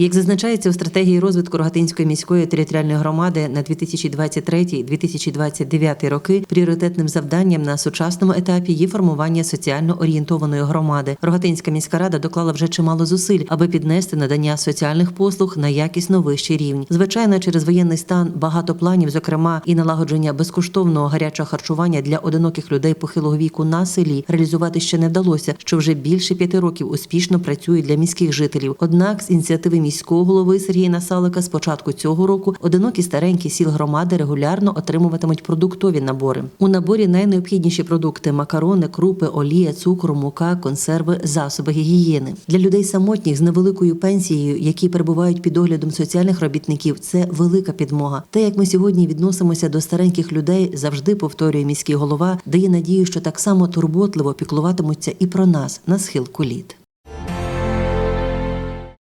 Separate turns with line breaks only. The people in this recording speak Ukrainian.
Як зазначається у стратегії розвитку Рогатинської міської територіальної громади на 2023-2029 роки, пріоритетним завданням на сучасному етапі є формування соціально орієнтованої громади. Рогатинська міська рада доклала вже чимало зусиль, аби піднести надання соціальних послуг на якісно вищий рівень. Звичайно, через воєнний стан багато планів, зокрема і налагодження безкоштовного гарячого харчування для одиноких людей похилого віку на селі, реалізувати ще не вдалося, що вже більше п'яти років успішно працює для міських жителів. Однак з ініціативи міського голови Сергія Насалика з початку цього року одинокі старенькі сіл громади регулярно отримуватимуть продуктові набори. У наборі найнеобхідніші продукти: макарони, крупи, олія, цукор, мука, консерви, засоби гігієни. Для людей самотніх з невеликою пенсією, які перебувають під оглядом соціальних робітників, це велика підмога. Те, як ми сьогодні відносимося до стареньких людей, завжди повторює міський голова, дає надію, що так само турботливо піклуватимуться і про нас на схилку літ.